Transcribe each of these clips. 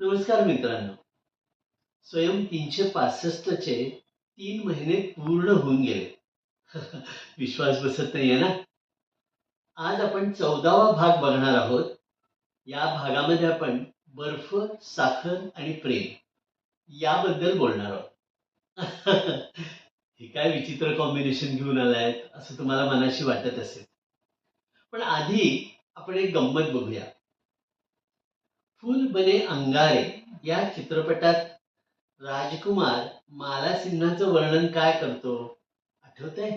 नमस्कार मित्रांनो. स्वयं तीनशे पासष्टचे तीन महिने पूर्ण होऊन गेले. विश्वास बसत नाहीये ना? आज आपण चौदावा भाग बघणार आहोत. या भागामध्ये आपण बर्फ साखर आणि प्रेम याबद्दल बोलणार आहोत. हे काय विचित्र कॉम्बिनेशन घेऊन आलाय असं तुम्हाला मनाशी वाटत असेल. पण आधी आपण एक गंमत बघूया. फुल बने अंगारे या चित्रपटात राजकुमार माला सिन्हाचं वर्णन काय करतो? आठवतंय?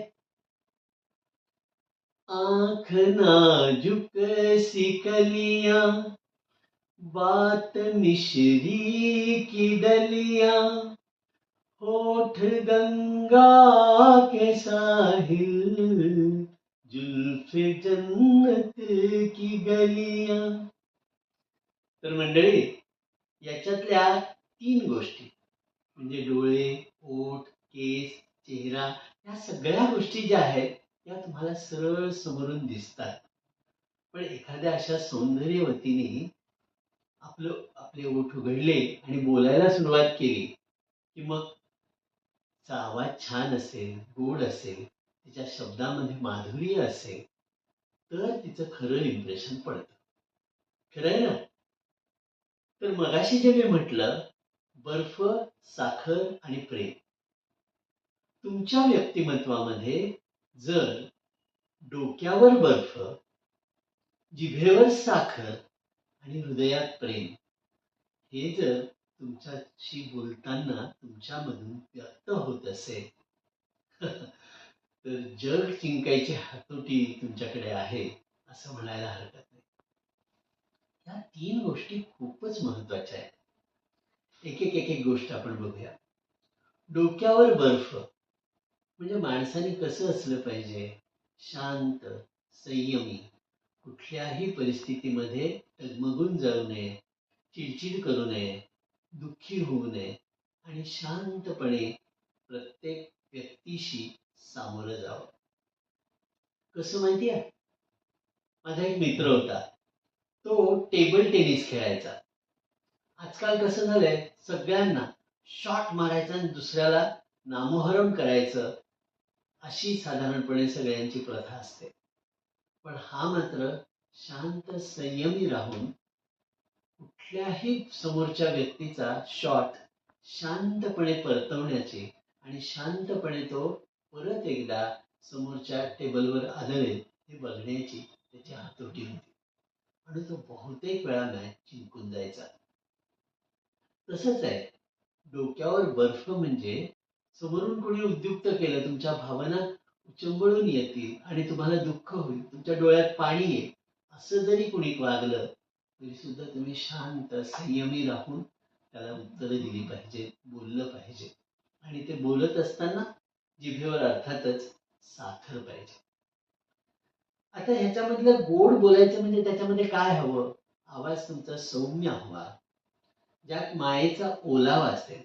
आँख नाजुक सी कलियाँ बात मिश्री की डलियाँ होठ गंगा के साहिल, जुल्फ जन्नत की गलियाँ। तर मंडळी याच्यातल्या तीन गोष्टी म्हणजे डोळे ओठ केस चेहरा या सगळ्या गोष्टी ज्या आहेत त्या तुम्हाला सरळ समोरून दिसतात. पण एखाद्या अशा सौंदर्यवतीने आपलं आपले ओठ उघडले आणि बोलायला सुरुवात केली की मग चा आवाज छान असेल गोड असेल तिच्या शब्दामध्ये माधुर्य असेल तर तिचं खरं इम्प्रेशन पडतं. खरं आहे ना? तर मगाशी जे मी म्हटलं बर्फ साखर आणि प्रेम. तुमच्या व्यक्तिमत्वामध्ये जर डोक्यावर बर्फ जिभेवर साखर आणि हृदयात प्रेम हे जर तुमच्याशी बोलताना तुमच्यामधून व्यक्त होत असेल तर जग जिंकायची हातोटी तुमच्याकडे आहे असं म्हणायला हरकत नाही. या तीन गोष्टी खूपच महत्त्वाच्या आहेत. एक एक एक एक गोष्ट आपण बघूया. डोक्यावर बर्फ. म्हणजे माणसाने कसं असलं पाहिजे? शांत संयमी कुठल्याही परिस्थितीमध्ये टगमगून जाऊ नये चिडचिड करू नये दुःखी होऊ नये आणि शांतपणे प्रत्येक व्यक्तीशी सामोरं जावं. कसं माहिती आहे माझा एक मित्र होता. तो टेबल टेनिस खेळायचा. आजकाल कसं झालंय? सगळ्यांना शॉट मारायचा आणि दुसऱ्याला नामोहरम करायचं अशी साधारणपणे सगळ्यांची प्रथा असते. पण हा मात्र शांत संयमी राहून कुठल्याही समोरच्या व्यक्तीचा शॉट शांतपणे परतवण्याची आणि शांतपणे तो परत एकदा समोरच्या टेबलवर आदळेल हे बघण्याची त्याची हातोटी होती. आणि तो बहुतेक वेळा मॅच जिंकून जायचा. तसंच आहे. डोक्यावर बर्फ म्हणजे समोरून कोणी उद्युक्त केलं तुमच्या भावना उचंबळून येतील आणि तुम्हाला दुःख होईल तुमच्या डोळ्यात पाणी येईल असं जरी कोणी वागलं तरी सुद्धा तुम्ही शांत संयमी राहून त्याला उत्तरं दिली पाहिजे बोललं पाहिजे. आणि ते बोलत असताना जिभेवर अर्थातच साखर पाहिजे. आता ह्याच्यामधलं गोड बोलायचं म्हणजे त्याच्यामध्ये काय हवं? आवाज तुमचा सौम्य हवा. ज्यात मायेचा ओलावा असेल.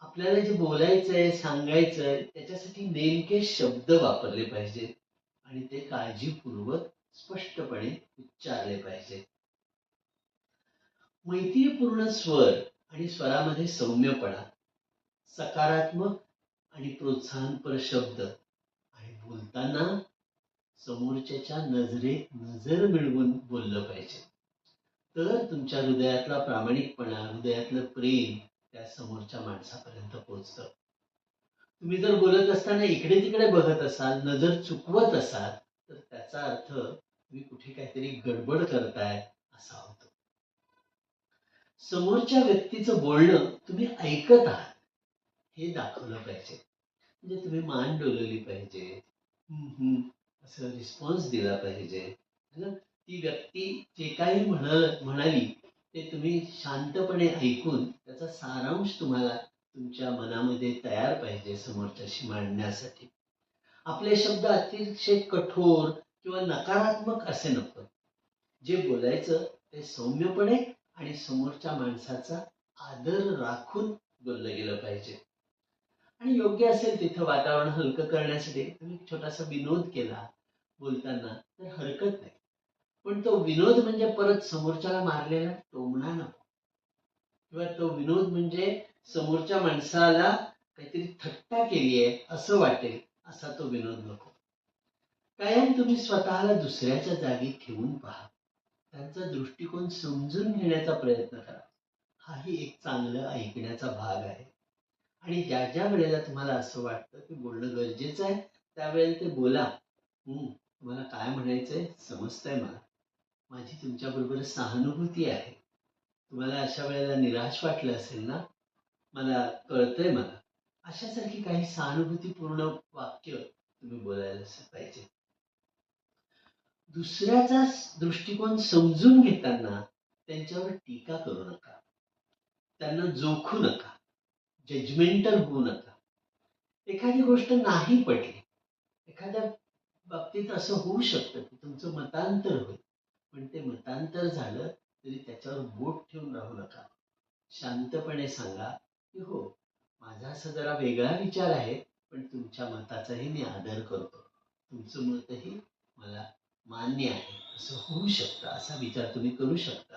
आपल्याला जे बोलायचंय सांगायचंय त्याच्यासाठी नेमके शब्द वापरले पाहिजेत. आणि ते काळजीपूर्वक स्पष्टपणे उच्चारले पाहिजेत. मैत्रीपूर्ण स्वर आणि स्वरामध्ये सौम्यपणा सकारात्मक आणि प्रोत्साहनपर शब्द. आणि बोलताना समोरच्याच्या नजरेत नजर मिळवून बोललं पाहिजे. तर तुमच्या हृदयातला प्रामाणिकपणा हृदयातलं प्रेम त्या समोरच्या माणसापर्यंत पोहोचतं. तुम्ही जर बोलत असताना इकडे तिकडे बघत असाल नजर चुकवत असाल तर त्याचा अर्थ तुम्ही कुठे काहीतरी गडबड करताय असा होतो. समोरच्या व्यक्तीचं बोलणं तुम्ही ऐकत आहात हे दाखवलं पाहिजे. म्हणजे तुम्ही मान डोलवली पाहिजे. रिस्पॉन्स दिला पाहिजे. है ना? ती व्यक्ती जे काही म्हण म्हणाली ते तुम्ही शांतपणे ऐकून त्याचा सारांश तुम्हाला तुमच्या मनामध्ये तयार पाहिजे समोरच्याशी मांडण्यासाठी. आपले शब्द अतिशय कठोर किंवा नकारात्मक असे नको. जे बोलायचं ते सौम्यपणे आणि समोरच्या माणसाचा आदर राखून बोललं गेलं पाहिजे. आणि योग्य असेल तिथं वातावरण हलकं करण्यासाठी तुम्ही छोटासा विनोद केला. बोलताना तर हरकत नाही. पण तो विनोद म्हणजे परत समोरच्याला मारलेला टोमणा नको. किंवा तो विनोद म्हणजे समोरच्या माणसाला काहीतरी थट्टा केली आहे असं वाटेल असा तो विनोद नको. कायम तुम्ही स्वतःला दुसऱ्याच्या जागी ठेवून पहा. त्यांचा दृष्टिकोन समजून घेण्याचा प्रयत्न करा. हाही एक चांगलं ऐकण्याचा भाग आहे. आणि ज्या ज्या वेळेला तुम्हाला असं वाटतं की बोलणं गरजेचं आहे त्यावेळेला ते बोला. मला तुम्हाला काय म्हणायचंय? समजतंय मला. माझी तुमच्याबरोबर सहानुभूती आहे. तुम्हाला अशा वेळेला निराश वाटलं असेल ना? मला कळतंय मला. अशासारखी काही सहानुभूतीपूर्ण वाक्य तुम्ही बोलायला पाहिजे. दुसऱ्याचा दृष्टिकोन समजून घेताना त्यांच्यावर टीका करू नका. त्यांना जोखू नका. जजमेंटल होऊ नका. एखादी गोष्ट नाही पटली एखाद्या बाबतीत असं होऊ शकतं की तुमचं मतांतर होईल. पण ते मतांतर झालं तरी त्याच्यावर बोट ठेवून राहू नका. शांतपणे सांगा की हो माझा असा जरा वेगळा विचार आहे पण तुमच्या मताचाही मी आदर करतो. तुमचं मतही मला मान्य आहे. असं होऊ शकतं असा विचार तुम्ही करू शकता.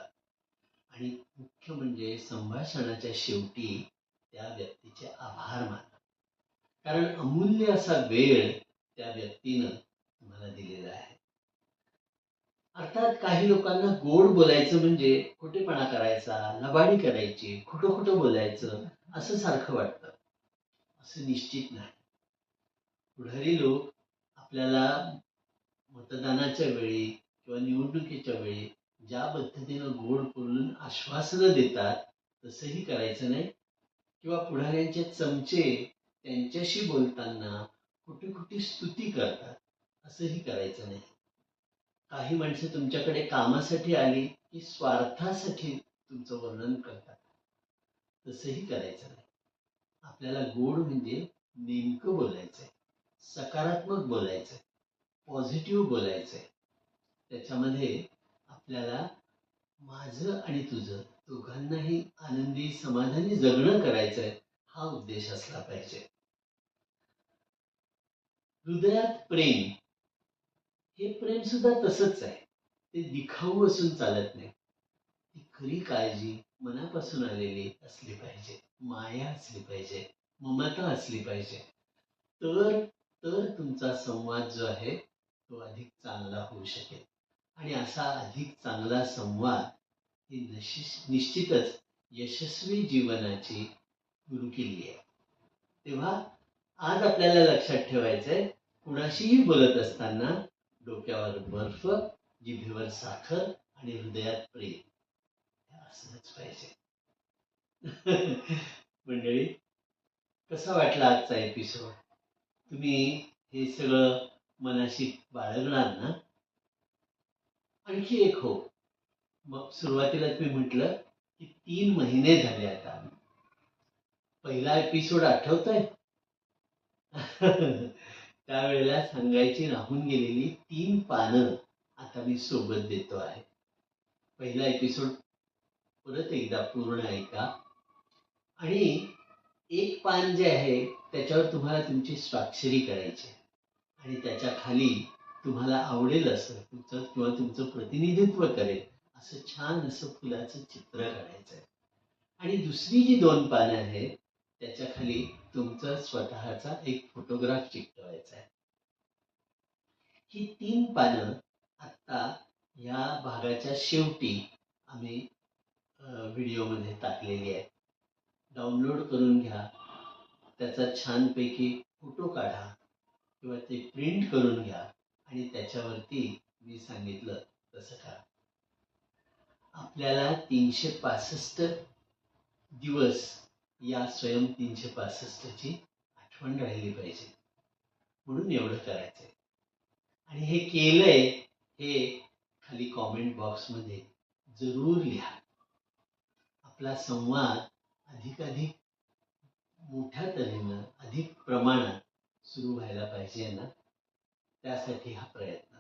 आणि मुख्य म्हणजे संभाषणाच्या शेवटी त्या व्यक्तीचे आभार माना. कारण अमूल्य असा वेळ त्या व्यक्तीनं अर्थात काही लोकांना गोड बोलायचं म्हणजे खोटेपणा करायचा लबाडी करायची खोटं खोटं बोलायचं असं सारखं वाटतं. असं निश्चित नाही. पुढारी लोक आपल्याला मतदानाच्या वेळी किंवा निवडणुकीच्या वेळी ज्या पद्धतीनं गोड बोलून आश्वासनं देतात तसंही करायचं नाही. किंवा पुढाऱ्यांचे चमचे त्यांच्याशी बोलताना कुठे कुठे स्तुती करतात असंही करायचं नाही. काही माणसं तुमच्याकडे कामासाठी आली की स्वार्थासाठी तुमचं वर्णन करतात. तसंही करायचं नाही. आपल्याला गोड म्हणजे नेमकं बोलायचंय सकारात्मक बोलायचंय पॉझिटिव्ह बोलायचंय. त्याच्यामध्ये आपल्याला माझं आणि तुझं दोघांनाही आनंदी समाधानी जगणं करायचंय हा उद्देश असला पाहिजे. हृदयात प्रेम हे प्रेम सुद्धा तसंच आहे. ते दिखाऊ असून चालत नाही. ती खरी काळजी मनापासून आलेली असली पाहिजे. माया असली पाहिजे. ममता असली पाहिजे. तर तर तुमचा संवाद जो आहे तो अधिक चांगला होऊ शकेल. आणि असा अधिक चांगला संवाद ही निश्चितच यशस्वी जीवनाची गुरुकिल्ली आहे. तेव्हा आज आपल्याला लक्षात ठेवायचंय कुणाशीही बोलत असताना डोक्यावर बर्फ जिभेवर साखर आणि हृदयात प्रेम. असलंच पाहिजे. मंडळी कसा वाटला आजचा एपिसोड तुम्ही हे सगळं मनाशी बाळगणार ना? आणखी एक हो मग सुरुवातीला तुम्ही म्हटलं की तीन महिने झाले आता. पहिला एपिसोड आठवतोय? त्यावेळेला सांगायची राहून गेलेली तीन पानं आता मी सोबत देतो आहे. पहिला एपिसोड परत एकदा पूर्ण ऐका. आणि एक पान जे आहे त्याच्यावर तुम्हाला तुमची स्वाक्षरी करायची आणि त्याच्याखाली तुम्हाला आवडेल असं तुमचं किंवा तुमचं प्रतिनिधित्व करेल असं छान असं फुलाचं चित्र काढायचं आहे. आणि दुसरी जी दोन पानं आहेत त्याच्याखाली तुमचा स्वतःचा एक फोटोग्राफ चिकटवायचा आहे. ही तीन पानं आता या भागाच्या शेवटी आम्ही व्हिडिओमध्ये टाकलेली आहे डाउनलोड करून घ्या. त्याचा छानपैकी फोटो काढा किंवा ते प्रिंट करून घ्या आणि त्याच्यावरती मी सांगितलं तसं करा. आपल्याला तीनशे पासष्ट दिवस या स्वयं तीनशे पासष्टची आठवण राहिली पाहिजे. म्हणून एवढं करायचंय. आणि हे केलंय हे खाली कॉमेंट बॉक्समध्ये जरूर लिहा. आपला संवाद अधिकाधिक मोठ्या तऱ्हेनं अधिक प्रमाणात सुरू व्हायला पाहिजे ना? त्यासाठी हा प्रयत्न.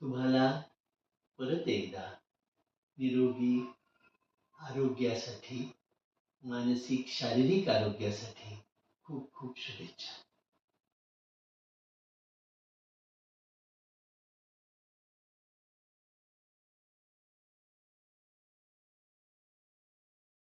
तुम्हाला परत एकदा निरोगी आरोग्यासाठी मानसिक शारीरिक आरोग्यासाठी खूप खूप शुभेच्छा.